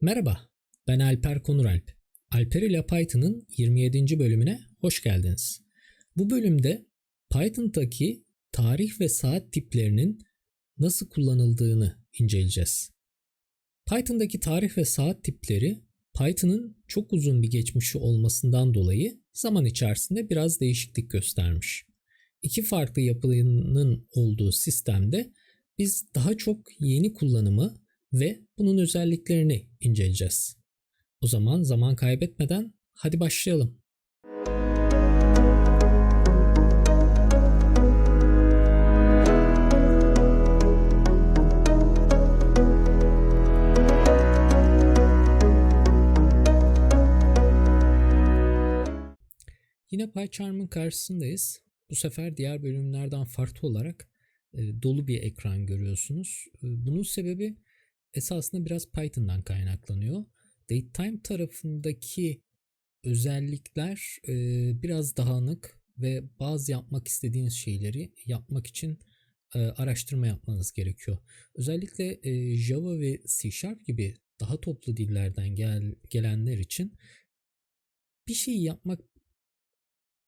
Merhaba, ben Alper Konuralp. Alper ile Python'ın 27. bölümüne hoş geldiniz. Bu bölümde Python'daki tarih ve saat tiplerinin nasıl kullanıldığını inceleyeceğiz. Python'daki tarih ve saat tipleri Python'ın çok uzun bir geçmişi olmasından dolayı zaman içerisinde biraz değişiklik göstermiş. İki farklı yapının olduğu sistemde biz daha çok yeni kullanımı ve bunun özelliklerini inceleyeceğiz. O zaman zaman kaybetmeden hadi başlayalım. Yine PyCharm'ın karşısındayız. Bu sefer diğer bölümlerden farklı olarak e, dolu bir ekran görüyorsunuz. E, bunun sebebi esasında biraz Python'dan kaynaklanıyor. DateTime tarafındaki özellikler e, biraz dağınık ve bazı yapmak istediğiniz şeyleri yapmak için e, araştırma yapmanız gerekiyor. Özellikle e, Java ve C Sharp gibi daha toplu dillerden gel, gelenler için bir şey yapmak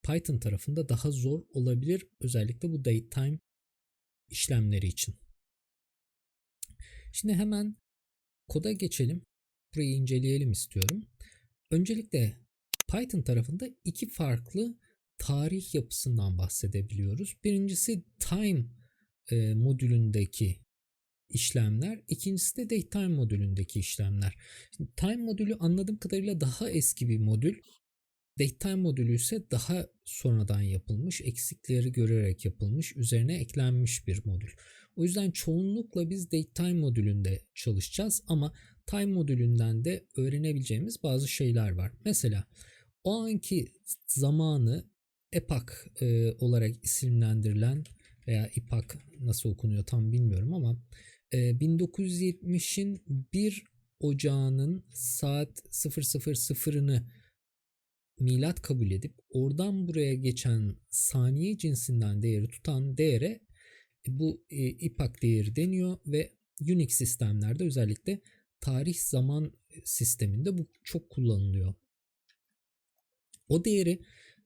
Python tarafında daha zor olabilir. Özellikle bu datetime işlemleri için. Şimdi hemen koda geçelim. Burayı inceleyelim istiyorum. Öncelikle Python tarafında iki farklı tarih yapısından bahsedebiliyoruz. Birincisi time e, modülündeki işlemler. İkincisi de datetime modülündeki işlemler. Şimdi time modülü anladığım kadarıyla daha eski bir modül. Datetime modülü ise daha sonradan yapılmış, eksikleri görerek yapılmış, üzerine eklenmiş bir modül. O yüzden çoğunlukla biz datetime modülünde çalışacağız ama time modülünden de öğrenebileceğimiz bazı şeyler var. Mesela o anki zamanı epoch e, olarak isimlendirilen veya epoch nasıl okunuyor tam bilmiyorum ama e, 1970'in 1 Ocağı'nın saat 00.00'ını milat kabul edip oradan buraya geçen saniye cinsinden değeri tutan değere bu e, epoch değeri deniyor ve Unix sistemlerde özellikle tarih zaman sisteminde bu çok kullanılıyor. O değeri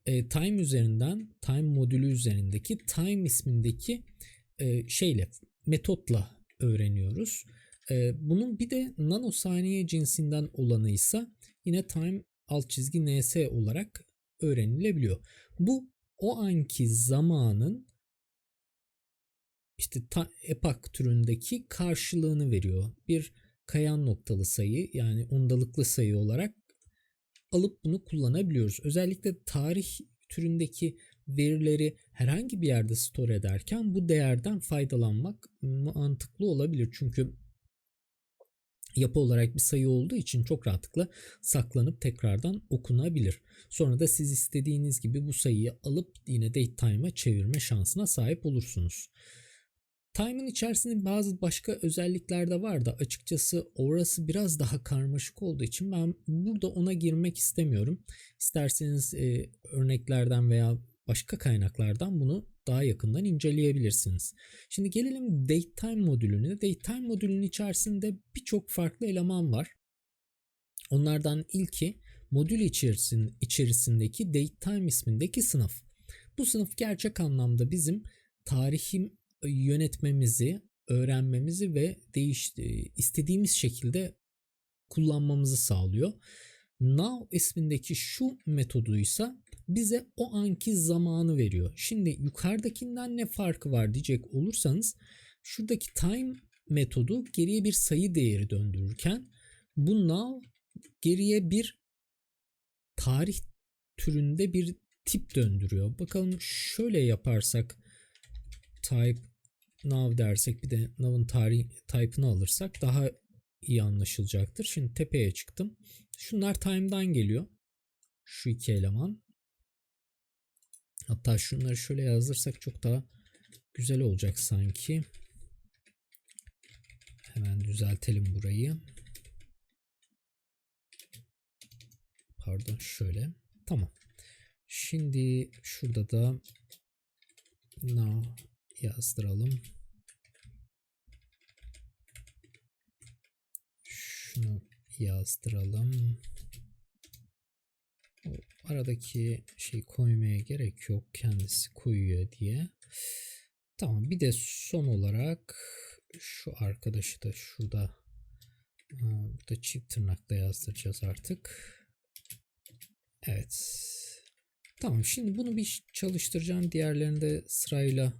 e, time üzerinden time modülü üzerindeki time ismindeki e, şeyle metotla öğreniyoruz. E, bunun bir de nanosaniye cinsinden olanı ise yine time alt çizgi ns olarak öğrenilebiliyor. Bu o anki zamanın işte epoch türündeki karşılığını veriyor. Bir kayan noktalı sayı yani ondalıklı sayı olarak alıp bunu kullanabiliyoruz. Özellikle tarih türündeki verileri herhangi bir yerde store ederken bu değerden faydalanmak mantıklı olabilir. Çünkü yapı olarak bir sayı olduğu için çok rahatlıkla saklanıp tekrardan okunabilir. Sonra da siz istediğiniz gibi bu sayıyı alıp yine datetime'a çevirme şansına sahip olursunuz. Time'ın içerisinde bazı başka özellikler de var da açıkçası orası biraz daha karmaşık olduğu için ben burada ona girmek istemiyorum. İsterseniz e, örneklerden veya başka kaynaklardan bunu daha yakından inceleyebilirsiniz. Şimdi gelelim datetime modülüne. Datetime modülünün içerisinde birçok farklı eleman var. Onlardan ilki modül içerisin, içerisindeki datetime ismindeki sınıf. Bu sınıf gerçek anlamda bizim tarihim yönetmemizi, öğrenmemizi ve değiş istediğimiz şekilde kullanmamızı sağlıyor. Now ismindeki şu metoduysa bize o anki zamanı veriyor. Şimdi yukarıdakinden ne farkı var diyecek olursanız şuradaki time metodu geriye bir sayı değeri döndürürken bu now geriye bir tarih türünde bir tip döndürüyor. Bakalım şöyle yaparsak type now dersek bir de now'ın tarih type'ını alırsak daha iyi anlaşılacaktır. Şimdi tepeye çıktım. Şunlar time'dan geliyor. Şu iki eleman. Hatta şunları şöyle yazdırsak çok daha güzel olacak sanki. Hemen düzeltelim burayı. Pardon şöyle. Tamam. Şimdi şurada da now yazdıralım. Şunu yazdıralım. O aradaki şey koymaya gerek yok. Kendisi koyuyor diye. Tamam bir de son olarak şu arkadaşı da şurada burada çift tırnakla yazdıracağız artık. Evet. Tamam şimdi bunu bir çalıştıracağım. Diğerlerini de sırayla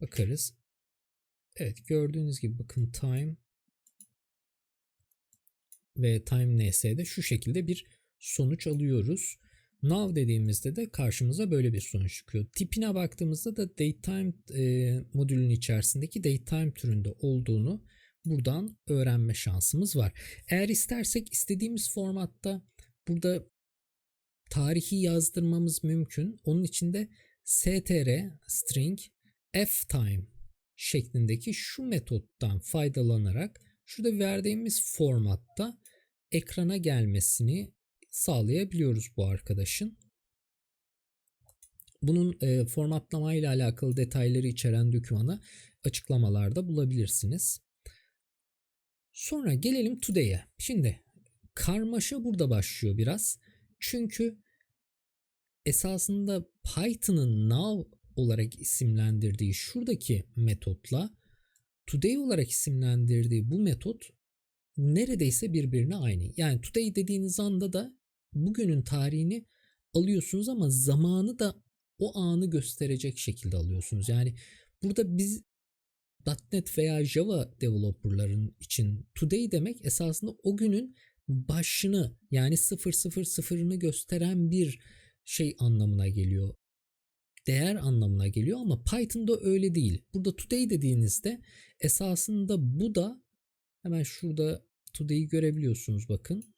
bakarız. Evet gördüğünüz gibi bakın time ve time ns'de şu şekilde bir sonuç alıyoruz. Now dediğimizde de karşımıza böyle bir sonuç çıkıyor. Tipine baktığımızda da datetime e, modülün içerisindeki datetime türünde olduğunu buradan öğrenme şansımız var. Eğer istersek istediğimiz formatta burada tarihi yazdırmamız mümkün. Onun için de str string ftime şeklindeki şu metottan faydalanarak şurada verdiğimiz formatta ekrana gelmesini sağlayabiliyoruz bu arkadaşın. Bunun e, formatlama ile alakalı detayları içeren dokümanı açıklamalarda bulabilirsiniz. Sonra gelelim today'e. Şimdi karmaşa burada başlıyor biraz. Çünkü esasında Python'ın now olarak isimlendirdiği şuradaki metotla today olarak isimlendirdiği bu metot neredeyse birbirine aynı. Yani today dediğiniz anda da bugünün tarihini alıyorsunuz ama zamanı da o anı gösterecek şekilde alıyorsunuz. Yani burada biz .NET veya Java developerların için today demek esasında o günün başını yani 000'ını gösteren bir şey anlamına geliyor. Değer anlamına geliyor ama Python'da öyle değil. Burada today dediğinizde esasında bu da hemen şurada today'i görebiliyorsunuz bakın.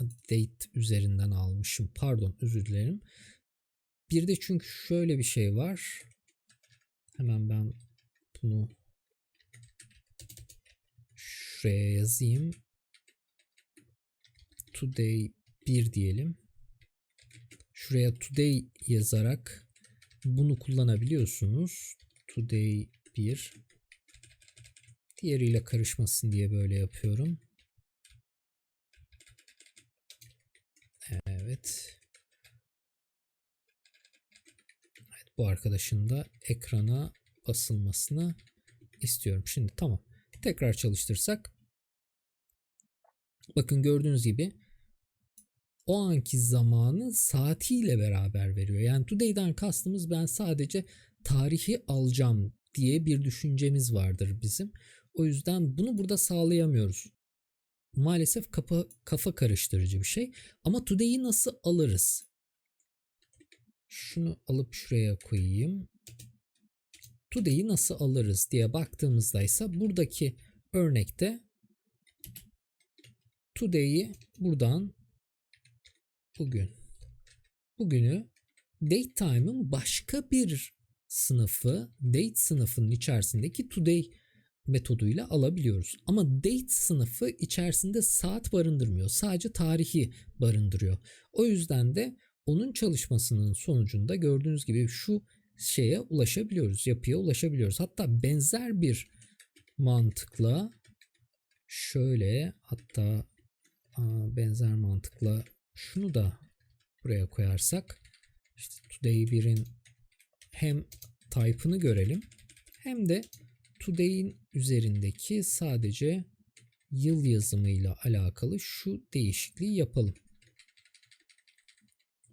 Date üzerinden almışım. Pardon özür dilerim. Bir de çünkü şöyle bir şey var. Hemen ben bunu şuraya yazayım. Today 1 diyelim. Şuraya today yazarak bunu kullanabiliyorsunuz. Today 1 diğeriyle karışmasın diye böyle yapıyorum. Evet. Evet bu arkadaşın da ekrana basılmasını istiyorum. Şimdi tamam. Tekrar çalıştırsak. Bakın gördüğünüz gibi o anki zamanı saatiyle beraber veriyor. Yani today'den kastımız ben sadece tarihi alacağım diye bir düşüncemiz vardır bizim. O yüzden bunu burada sağlayamıyoruz. Maalesef kafa, kafa karıştırıcı bir şey. Ama today'i nasıl alırız? Şunu alıp şuraya koyayım. Today'i nasıl alırız diye baktığımızda ise buradaki örnekte today'i buradan bugün bugünü date time'ın başka bir sınıfı date sınıfının içerisindeki today metoduyla alabiliyoruz. Ama date sınıfı içerisinde saat barındırmıyor. Sadece tarihi barındırıyor. O yüzden de onun çalışmasının sonucunda gördüğünüz gibi şu şeye ulaşabiliyoruz. Yapıya ulaşabiliyoruz. Hatta benzer bir mantıkla şöyle hatta benzer mantıkla şunu da buraya koyarsak işte today 1'in hem type'ını görelim hem de today'in üzerindeki sadece yıl yazımıyla alakalı şu değişikliği yapalım.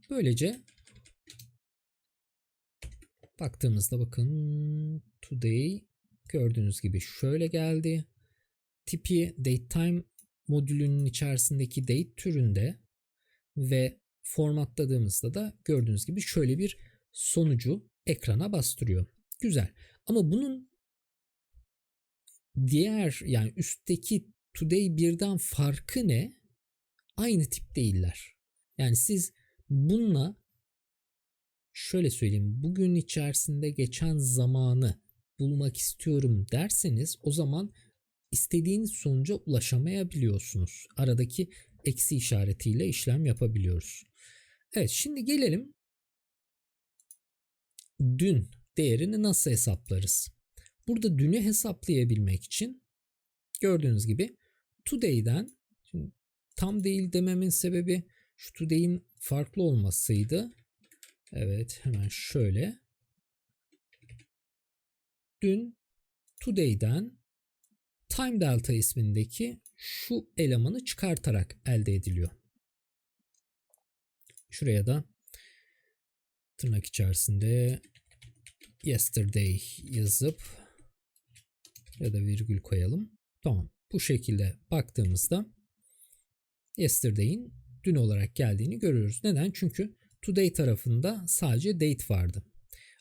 Böylece baktığımızda bakın today gördüğünüz gibi şöyle geldi. Tipi datetime modülünün içerisindeki date türünde ve formatladığımızda da gördüğünüz gibi şöyle bir sonucu ekrana bastırıyor. Güzel. Ama bunun diğer yani üstteki today birden farkı ne? Aynı tip değiller. Yani siz bununla şöyle söyleyeyim bugün içerisinde geçen zamanı bulmak istiyorum derseniz o zaman istediğiniz sonuca ulaşamayabiliyorsunuz. Aradaki eksi işaretiyle işlem yapabiliyoruz. Evet şimdi gelelim dün değerini nasıl hesaplarız? Burada dünü hesaplayabilmek için Gördüğünüz gibi today'den şimdi tam değil dememin sebebi şu today'in farklı olmasıydı. Evet hemen şöyle. Dün today'den time delta ismindeki şu elemanı çıkartarak elde ediliyor. Şuraya da tırnak içerisinde yesterday yazıp ya da virgül koyalım. Tamam. Bu şekilde baktığımızda yesterday'in dün olarak geldiğini görüyoruz. Neden? Çünkü today tarafında sadece date vardı.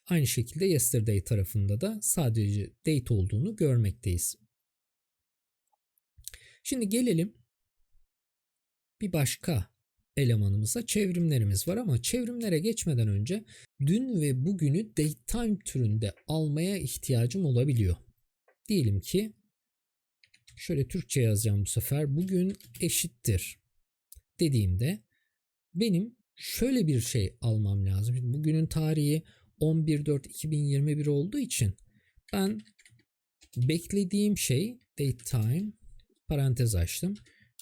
Aynı şekilde yesterday tarafında da sadece date olduğunu görmekteyiz. Şimdi gelelim bir başka elemanımıza çevrimlerimiz var ama çevrimlere geçmeden önce dün ve bugünü datetime türünde almaya ihtiyacım olabiliyor. Diyelim ki şöyle Türkçe yazacağım bu sefer. Bugün eşittir dediğimde benim şöyle bir şey almam lazım. Bugünün tarihi 11.4.2021 olduğu için ben beklediğim şey date time parantez açtım.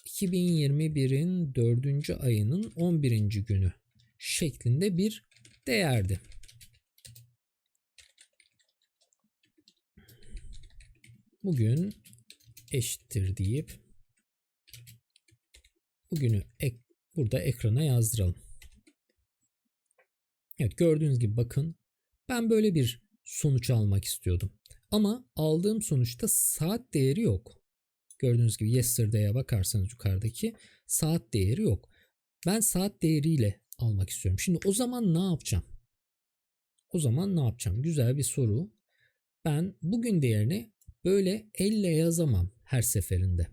2021'in 4. ayının 11. günü şeklinde bir değerdi. Bugün eşittir deyip bugünü ek, burada ekrana yazdıralım. Evet gördüğünüz gibi bakın ben böyle bir sonuç almak istiyordum. Ama aldığım sonuçta saat değeri yok. Gördüğünüz gibi yesterday'e bakarsanız yukarıdaki saat değeri yok. Ben saat değeriyle almak istiyorum. Şimdi o zaman ne yapacağım? O zaman ne yapacağım? Güzel bir soru. Ben bugün değerini böyle elle yazamam her seferinde.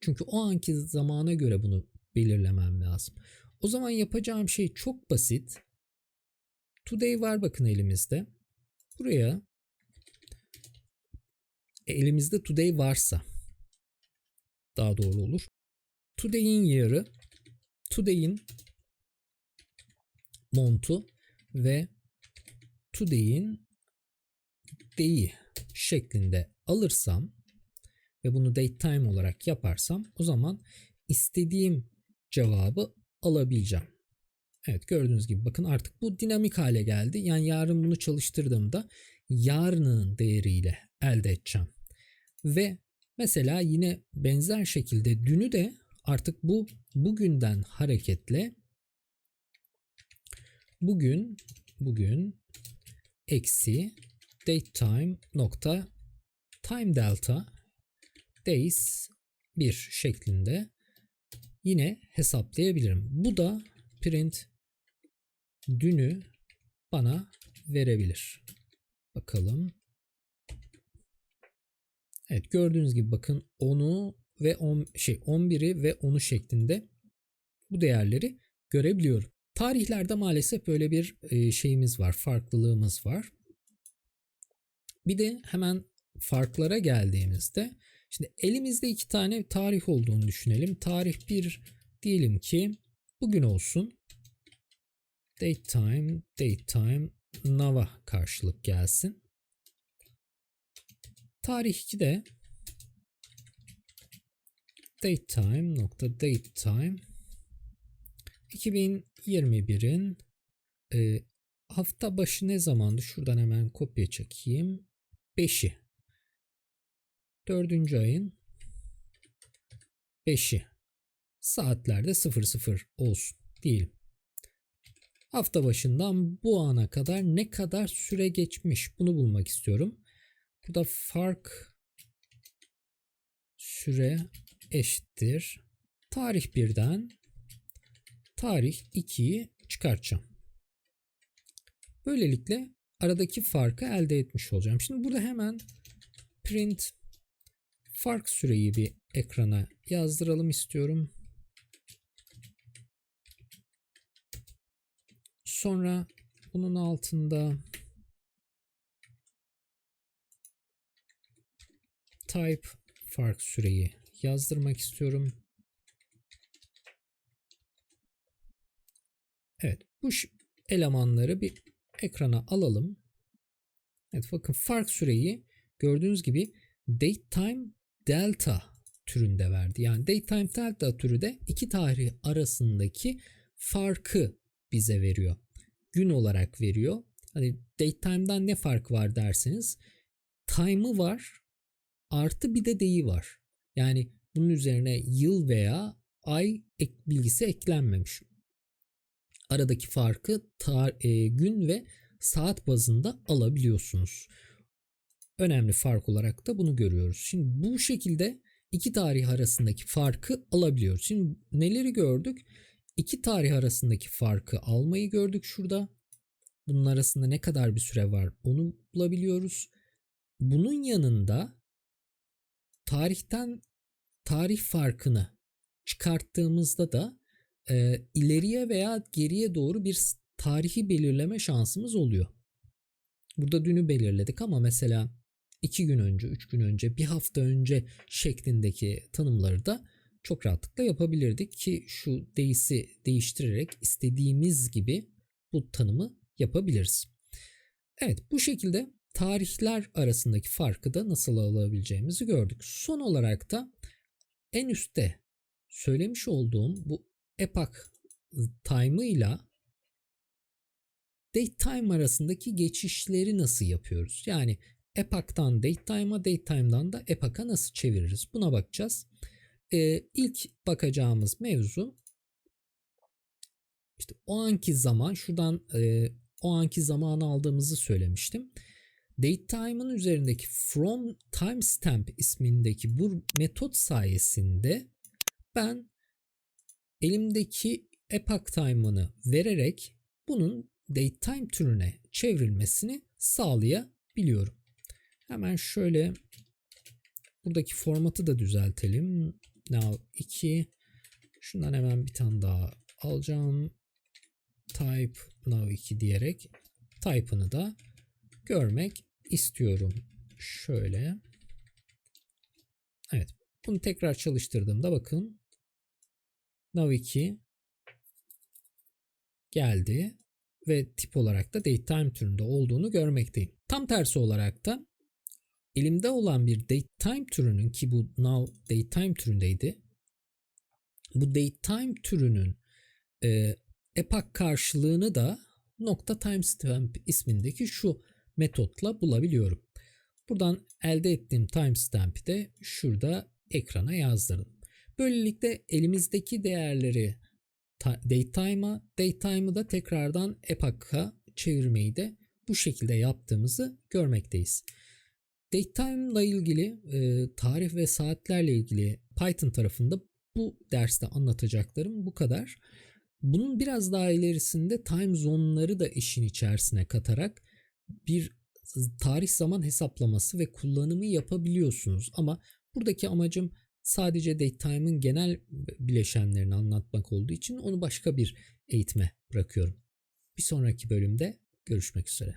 Çünkü o anki zamana göre bunu belirlemem lazım. O zaman yapacağım şey çok basit. Today var bakın elimizde. Buraya elimizde today varsa daha doğru olur. Today'in yarı, today'in montu ve today'in day'i şeklinde alırsam ve bunu date time olarak yaparsam o zaman istediğim cevabı alabileceğim. Evet gördüğünüz gibi bakın artık bu dinamik hale geldi. Yani yarın bunu çalıştırdığımda yarının değeriyle elde edeceğim. Ve mesela yine benzer şekilde dünü de artık bu bugünden hareketle bugün bugün eksi date time nokta time delta days 1 şeklinde yine hesaplayabilirim. Bu da print dünü bana verebilir. Bakalım. Evet gördüğünüz gibi bakın 10'u ve 10 şey 11'i ve 10'u şeklinde bu değerleri görebiliyorum. Tarihlerde maalesef böyle bir e, şeyimiz var, farklılığımız var. Bir de hemen farklara geldiğimizde şimdi elimizde iki tane tarih olduğunu düşünelim. Tarih 1 diyelim ki bugün olsun. Date time, date time now'a karşılık gelsin. Tarih 2 de date time nokta date time 2021'in e, hafta başı ne zamandı? Şuradan hemen kopya çekeyim. 5'i. 4. ayın 5'i. Saatlerde 00 olsun diyelim. Hafta başından bu ana kadar ne kadar süre geçmiş bunu bulmak istiyorum. Burada fark süre eşittir. Tarih birden tarih 2'yi çıkartacağım. Böylelikle aradaki farkı elde etmiş olacağım. Şimdi burada hemen print fark süreyi bir ekrana yazdıralım istiyorum. Sonra bunun altında type fark süreyi yazdırmak istiyorum. Evet bu elemanları bir ekrana alalım. Evet bakın fark süreyi gördüğünüz gibi date time delta türünde verdi. Yani datetime delta türü de iki tarih arasındaki farkı bize veriyor. Gün olarak veriyor. Hani datetime'dan ne fark var derseniz time'ı var artı bir de day'i var. Yani bunun üzerine yıl veya ay ek, bilgisi eklenmemiş. Aradaki farkı tar- e, gün ve saat bazında alabiliyorsunuz. Önemli fark olarak da bunu görüyoruz. Şimdi bu şekilde iki tarih arasındaki farkı alabiliyoruz. Şimdi neleri gördük? İki tarih arasındaki farkı almayı gördük şurada. Bunun arasında ne kadar bir süre var onu bulabiliyoruz. Bunun yanında tarihten tarih farkını çıkarttığımızda da e, ileriye veya geriye doğru bir tarihi belirleme şansımız oluyor. Burada dünü belirledik ama mesela 2 gün önce, 3 gün önce, bir hafta önce şeklindeki tanımları da çok rahatlıkla yapabilirdik ki şu değisi değiştirerek istediğimiz gibi bu tanımı yapabiliriz. Evet bu şekilde tarihler arasındaki farkı da nasıl alabileceğimizi gördük. Son olarak da en üstte söylemiş olduğum bu epoch time'ı ile date time arasındaki geçişleri nasıl yapıyoruz? Yani epoch'tan date time'a, date time'dan da epoch'a nasıl çeviririz? Buna bakacağız. Ee, ilk bakacağımız mevzu işte o anki zaman şuradan e, o anki zamanı aldığımızı söylemiştim. Datetime'ın üzerindeki from timestamp ismindeki bu metot sayesinde ben elimdeki epoch time'ını vererek bunun datetime türüne çevrilmesini sağlayabiliyorum. Hemen şöyle buradaki formatı da düzeltelim. Now 2 şundan hemen bir tane daha alacağım. Type now 2 diyerek type'ını da görmek istiyorum. Şöyle. Evet. Bunu tekrar çalıştırdığımda bakın. Nav 2 geldi ve tip olarak da datetime türünde olduğunu görmekteyim. Tam tersi olarak da elimde olan bir datetime türünün ki bu now datetime türündeydi. Bu datetime türünün e, epoch karşılığını da nokta timestamp ismindeki şu metotla bulabiliyorum. Buradan elde ettiğim timestamp'i de şurada ekrana yazdırdım. Böylelikle elimizdeki değerleri datetime'a, datetime'ı da tekrardan epoch'a çevirmeyi de bu şekilde yaptığımızı görmekteyiz. Datetime ile ilgili e, tarih ve saatlerle ilgili Python tarafında bu derste anlatacaklarım bu kadar. Bunun biraz daha ilerisinde time zone'ları da işin içerisine katarak bir tarih zaman hesaplaması ve kullanımı yapabiliyorsunuz. Ama buradaki amacım sadece datetime'ın genel bileşenlerini anlatmak olduğu için onu başka bir eğitime bırakıyorum. Bir sonraki bölümde görüşmek üzere.